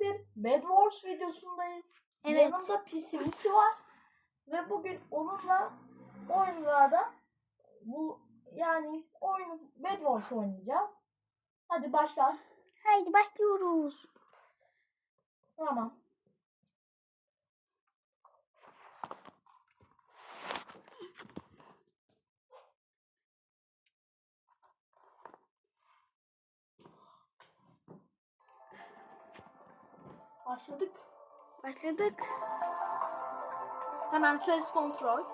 bir Bed Wars videosundayız. Evet. Yanımda PC'si var. Ve bugün onunla oyunlarda bu yani oyun Bed Wars oynayacağız. Hadi başla. Haydi başlıyoruz. Tamam. Başladık. Başladık. Hemen ses kontrol.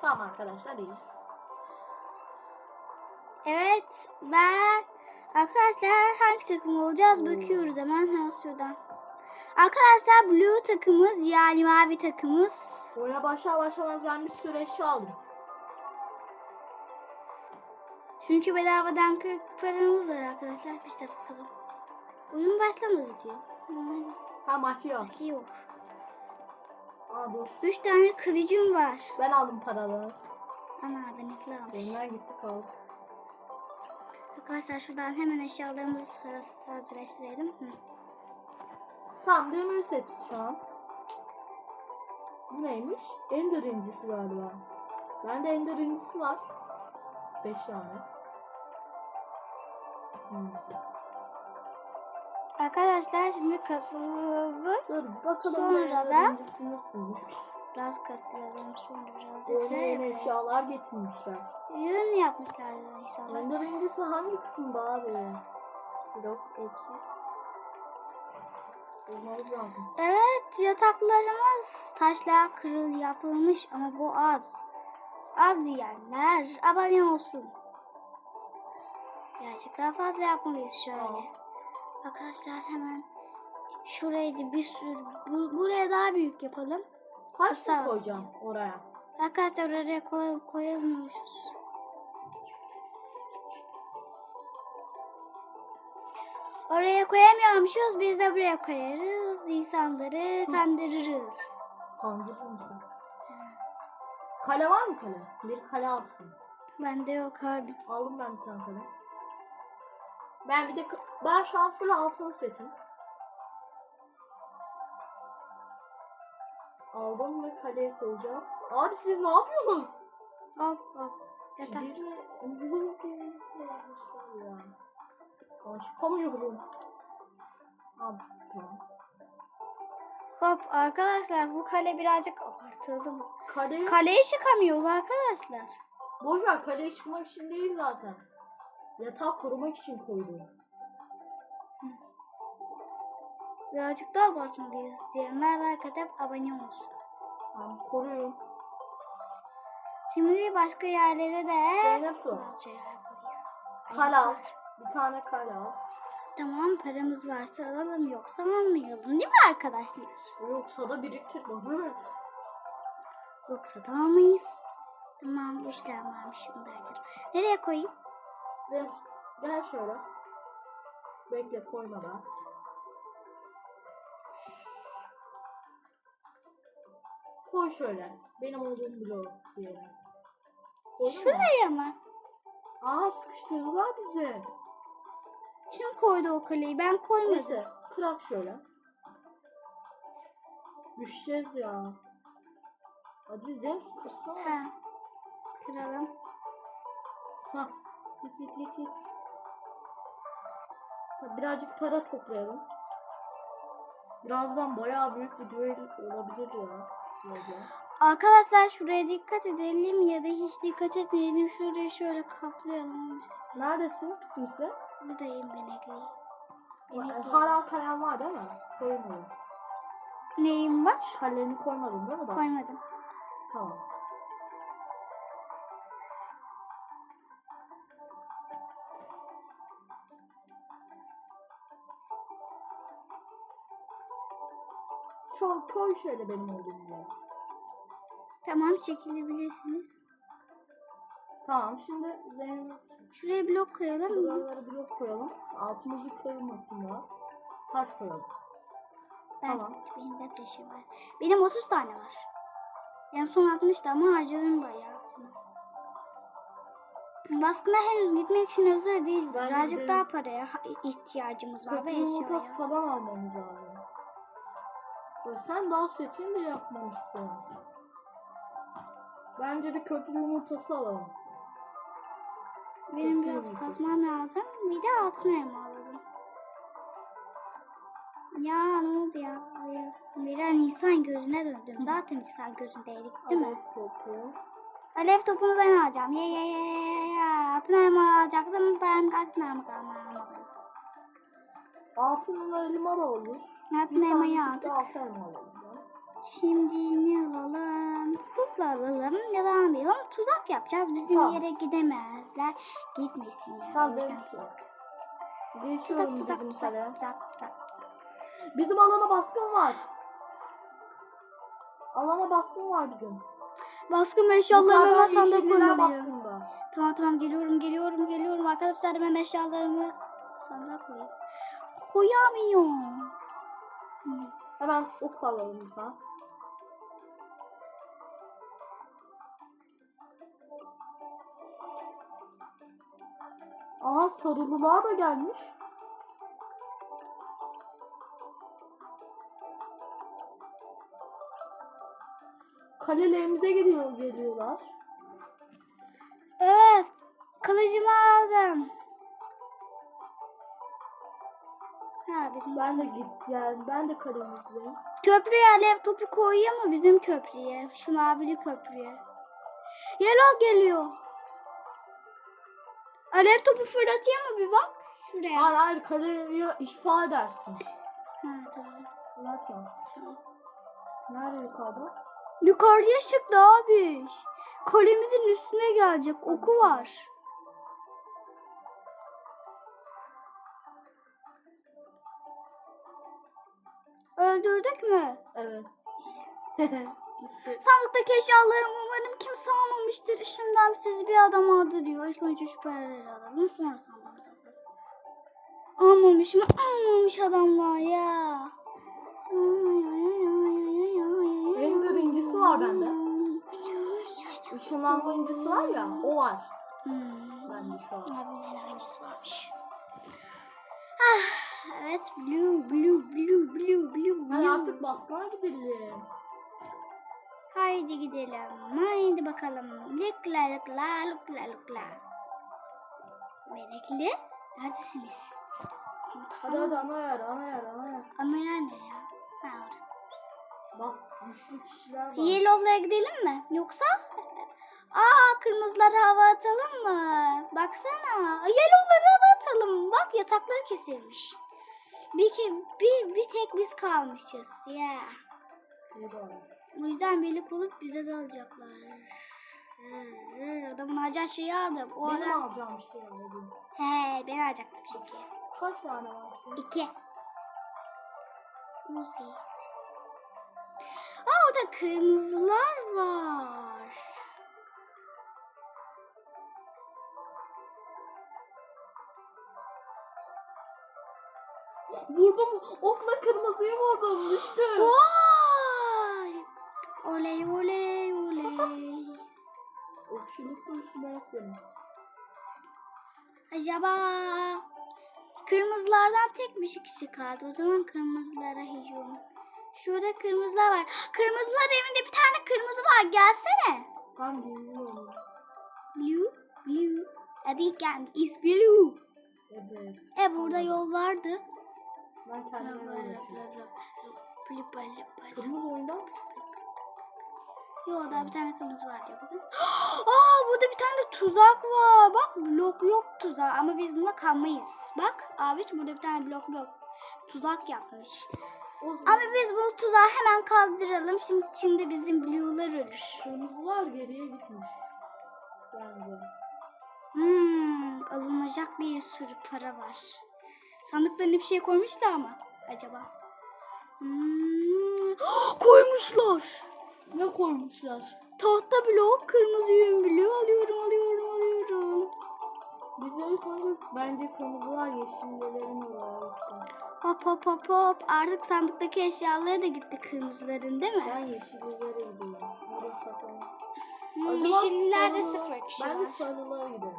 Tamam arkadaşlar iyi. Evet ben arkadaşlar hangi takım olacağız bakıyoruz hemen ha şuradan. Arkadaşlar blue takımız yani mavi takımız. Oyuna başlar başlamaz ben bir sürü eşya aldım. Çünkü bedavadan 40 paramız var arkadaşlar. Bir bakalım. Oyun başlamadı diyor. Başlıyor. Başlıyor. Aa dur. 3 tane kılıcım var. Ben aldım paraları. Ana benimkiler almış. Benimler gitti kaldı. Arkadaşlar şuradan hemen eşyalarımızı hazırlaştıralım. Hı. Tamam demir seti şu an. Bu neymiş? Ender incisi galiba. Bende ender incisi var. 5 tane. Hmm. Arkadaşlar şimdi kasılalım. Dur bakalım Sonra da-. Biraz kasılalım. Sonra birazcık şey eşyalar getirmişler. Yün yapmışlar insanlar. Ender incisi hangi kısımda abi? Blok 2. Bulmamız lazım. Evet yataklarımız taşla kırıl yapılmış ama bu az. Az diyenler abone olsun. Daha fazla yapmalıyız şöyle. Tamam. Arkadaşlar hemen şurayı da bir sürü bu- buraya daha büyük yapalım. Kaç koyacağım oraya? Arkadaşlar oraya koy, koyamıyormuşuz. Oraya koyamıyormuşuz. Biz de buraya koyarız. İnsanları kandırırız. Kandırır mısın? Kale var mı kale? Bir kale alsın. Bende yok abi. Aldım ben bir tane kale. Ben bir de ben şu an full altın setim. Aldım ve kaleye koyacağız. Abi siz ne yapıyorsunuz? Yapmışlar ya. Aa, çıkamıyorum. Abi tamam. Hop arkadaşlar bu kale birazcık abartıldı mı? Kaleye, Kaleye çıkamıyoruz arkadaşlar. boş ver kaleye çıkmak için değil zaten. Yatağı korumak için koydum. Birazcık daha abartmalıyız diyenler like atıp abone olsun. Tamam koruyorum. Şimdi başka yerlere de Zeynep su. yapmalıyız. Kale al. Ayaklar. Bir tane kale al. Tamam paramız varsa alalım yoksa almayalım değil mi arkadaşlar? Yoksa da biriktir bana. Yoksa da almayız. Tamam bu işler varmış şimdi. Nereye koyayım? Gel, gel şöyle. Bekle koyma da. Koy şöyle. Benim olduğum diyelim. Koydun mu? Şuraya mı? Aa sıkıştırdılar bizi. Kim koydu o kaleyi? Ben koymadım. Neyse kırak şöyle. Düşeceğiz ya. Hadi Zeus kırsana. Ha. Kıralım. Ha. Git git git git. Tabii Birazcık para toplayalım. Birazdan bayağı büyük bir düel olabilir ya. Böyle. Arkadaşlar şuraya dikkat edelim ya da hiç dikkat etmeyelim. Şurayı şöyle kaplayalım. İşte Neredesin? Misin? buradayım benekli. Ee, Hala kalem var değil mi? Koymadım. Neyim var? Kalemi koymadın değil mi? Koymadım. Tamam. Şu koy şöyle benim olduğum yere. Tamam çekilebilirsiniz. Tamam şimdi Zeynep Şuraya blok koyalım mı? buraları blok koyalım. Altımızı kırılmasın da. Taş koyalım. Ben, Tamam. Benim de taşım var. Benim 30 tane var. En son 60'tı ama harcadım bayağı aslında. Baskına henüz gitmek için hazır değiliz. Ben de Birazcık daha paraya ha- ihtiyacımız var ve Köprü yumurtası eşyaya. falan almamız lazım. Sen daha setini de yapmamışsın. Bence bir köprü yumurtası alalım. Benim biraz kazmam lazım. Bir de altın elma alalım. Ya ne oldu ya? Bir an insan gözüne döndüm. Zaten insan gözündeydik değil mi? Topu. Alev topunu ben alacağım. Ye ye ye ye ye ye. Altın elma alacaktım. Ben altın elma almadım. Altın elma da olur. Tane de aldık. Şimdi ne alalım? Kukla alalım ya da almayalım. Tuzak yapacağız. Bizim Tamam. yere gidemezler. Gitmesinler. Tamam, Geçiyorum tuzak bizim tuzak tuzak tuzak tuzak. Bizim alana baskın var. Alana baskın var bizim. Baskın eşyalarımı masamda yeşilliler koymalıyım. Tamam tamam geliyorum geliyorum geliyorum. Arkadaşlar ben eşyalarımı sandığa koyayım. Koyamıyorum. Hemen ok alalım tane. Aa sarılılar da gelmiş. Kalelerimize geliyor geliyorlar. Evet. Kılıcımı aldım. Bizim Ben de git yani ben de kalemizdeyim. Köprüye alev topu koyuyor mu bizim köprüye? Şu mavili köprüye. Yellow geliyor. Alev topu fırlatayım mı bir bak? Şuraya. Hayır hayır kalemi işfa edersin. Ha, tamam. Fırlatma. Nerede yukarıda? Yukarıya çıktı abi. Kalemizin üstüne gelecek. Oku var. Öldürdük mü? Evet. Sandıktaki eşyalarımı umarım kimse almamıştır. Şimdiden sizi bir adam öldürüyor. İlk önce şu paraları alalım. Sonra sandığımızı alalım. Almamış mı? Almamış adamlar ya. Ender incisi var bende. Işınlanma incisi var ya o var Hmm. bende şu an. Abinin enerjisi varmış. Ah, evet blue blue blue blue blue Hadi blue. artık baskına gidelim. Haydi gidelim. Haydi bakalım. Lıkla lıkla lıkla lıkla. Melekli neredesiniz? Hadi hadi ana yer ana yer ana yer. Ana yer ne ya? Ha, orası. Bak güçlü kişiler var. Yellow'lara gidelim mi? Yoksa? Aa kırmızılara hava atalım mı? Baksana. Yellow'lara hava atalım. Bak yatakları kesilmiş. Bir, ke- bir, bir tek biz kalmışız. Ya. Bari. O yüzden birlik olup bize dalacaklar. Adamın alacağı şeyi aldım. O Benim adam... alacağım şey aldım. He ben alacaktım çünkü. Kaç tane var senin? İki. Lucy. Aa orada kırmızılar var. Vurdum okla kırmızıyı vurdum düştü. Vay! Oley oley oley. Okçuluk da üstüne yapıyorum. Acaba kırmızılardan tek bir kişi kaldı. O zaman kırmızılara hücum. Şurada kırmızılar var. Kırmızılar evinde bir tane kırmızı var. Gelsene. Ben bilmiyorum. Blue, blue. Hadi gel. Is blue. Evet. E burada yol vardı. Ben kendime öyle düşünüyorum. Kırmızı oyundan mı? Yo daha bir tane kırmızı var diyor bakın. Aa burada bir tane de tuzak var. Bak blok yok tuzak ama biz buna kalmayız. Bak abi burada bir tane blok yok. Tuzak yapmış. Ama biz bu tuzağı hemen kaldıralım. Şimdi içinde bizim blue'lar ölür. kırmızılar geriye gitmiş. Yani Hmm, alınacak bir sürü para var. Sandıklarına bir şey koymuşlar ama acaba? Hmm, koymuşlar. ne koymuşlar? Tahta blok, kırmızı yün bloğu alıyorum, alıyorum, alıyorum. İlk önce bence kırmızılar yeşillerin oraya gitti. Hop hop hop hop. Artık sandıktaki eşyaları da gitti kırmızıların değil mi? Ben yeşillilere gidiyorum. Saklanayım. Hmm, sarılı- sıfır kişi Ben de var. sarılılara gidelim.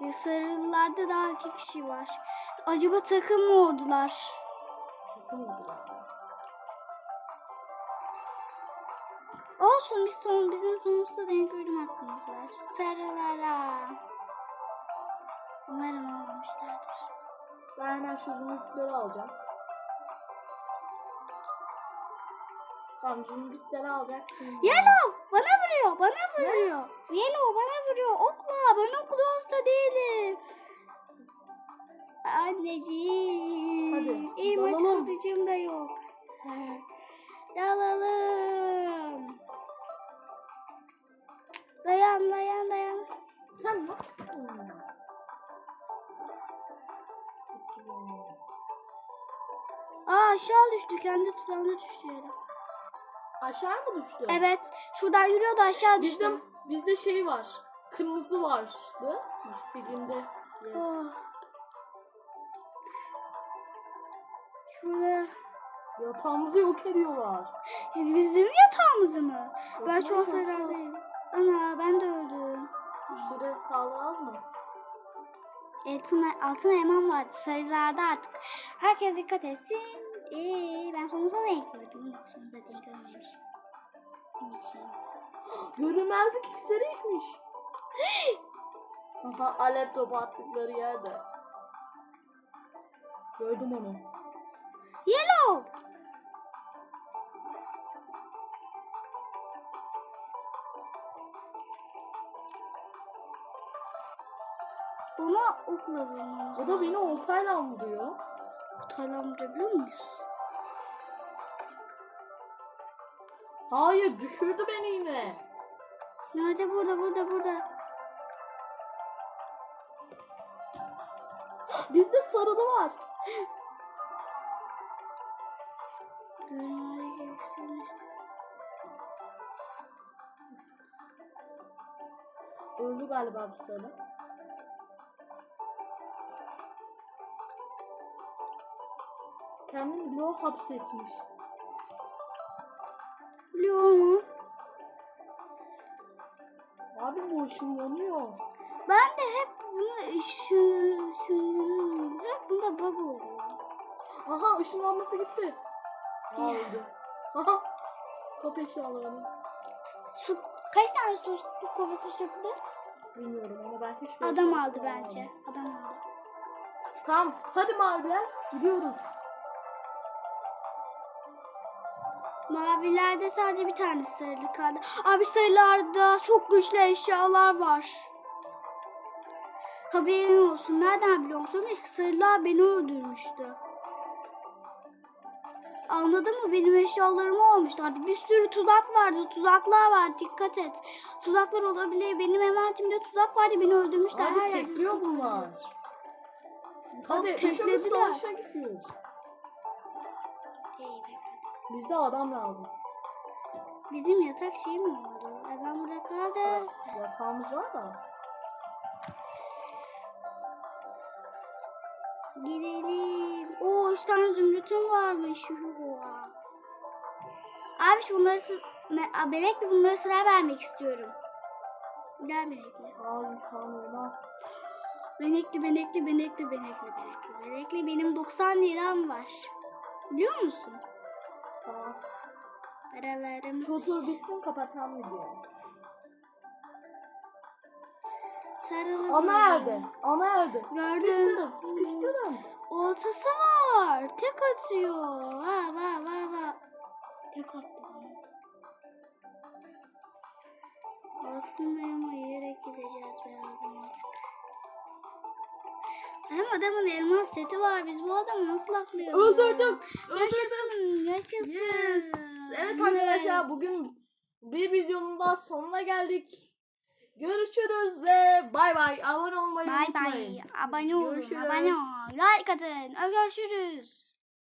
Ve sarılılarda daha iki kişi var. Acaba takım mı oldular? Takım oldular. Olsun biz son, bizim sonuçta denk bölüm hakkımız var. Sarılara. Umarım olmamışlardır. Ben hemen şu zümrütleri alacağım. Tamam zümrütleri alacak şimdi. Yellow bana vuruyor, bana vuruyor. Yellow bana vuruyor. Okla, ben okula hasta değilim. Hadi, Elim açık dalalım. atıcım da yok. Dalalım. Dayan, dayan, dayan. Sen ne yaptın? Aa aşağı düştü, kendi tuzağına düştü yere. Aşağı mı düştü? Evet, şuradan yürüyordu aşağı düştü. Bizde, bizde şey var. Kırmızı vardı. Silindi. Yes. Oh. Şurada. Yatağımızı yok ediyorlar. Bizim yatağımızı mı? Ben şu an yok. sayılardayım. Ana ben de öldüm. Müşteri sağlığı az mı? Altın, altın elmam vardı. Sarılarda artık. Herkes dikkat etsin. Ee, ben sonuza denk gördüm. Yok sonuza denk görmemiş. Görünmezlik iksiri içmiş. Aha alev topu attıkları yerde. Gördüm onu. Yellow. Ona okla vurmamız O da beni oltayla vuruyor. Taylan vurabiliyor muyuz? Hayır düşürdü beni yine. Nerede? Burada, burada, burada. Bizde sarılı var. Galiba bir sarı. Kendini bloğa hapsetmiş. Biliyor mu? Abi bu ışınlanıyor. Ben de hep bunu düşündüm. Hep bunda bug oluyor. Aha ışınlanması gitti. Aa öldü. Aha. Kap eşyalarını. Su, kaç tane su, su kovası çıktı? Bilmiyorum ama ben hiçbir Adam aldı bence. Adam aldı. Tamam. Hadi maviler. Gidiyoruz. Mavilerde sadece bir tane sarılı kaldı. Abi sarılarda çok güçlü eşyalar var. Haberin olsun. Nereden biliyor musun? Sarılar beni öldürmüştü. Anladın mı? Benim eşyalarım olmuştu. Hadi bir sürü tuzak vardı. Tuzaklar var. Dikkat et. Tuzaklar olabilir. Benim emanetimde tuzak vardı. Beni öldürmüşler. Her Abi yerde tekliyor tuzak bunlar. var. Hadi teklediler. üçümüz savaşa gidiyoruz. Bizde adam lazım. Bizim yatak şey mi oldu? Ben burada kaldım. Yatağımız var da. Gidelim. Oo üç tane zümrütüm varmış. Abi bunları Benekli bunları sıra vermek istiyorum. Gel Benekli. Abi tamam. Benekli, Benekli, Benekli, Benekli, Benekli, Benekli. Benim 90 liram var. Biliyor musun? Tamam. Tur sıçra- bitsin kapatalım videoyu. Sarılı Ana nerede? Ana nerede? Gördüm. Sıkıştırın. Sıkıştırın. Oltası var. Tek atıyor. Va va va va. Tek attı. Aslında elma yiyerek gideceğiz birazdan artık. Hem adamın elmas seti var. Biz bu adamı nasıl aklayalım? Öldürdüm. Öldürdüm. Yaşasın. Yaşasın. Yes. Evet arkadaşlar bugün bir videonun daha sonuna geldik. Görüşürüz ve bay bay. Abone olmayı Bay unutmayın. bay. Abone olun. Görüşürüz. Abone ol. Like atın. Görüşürüz.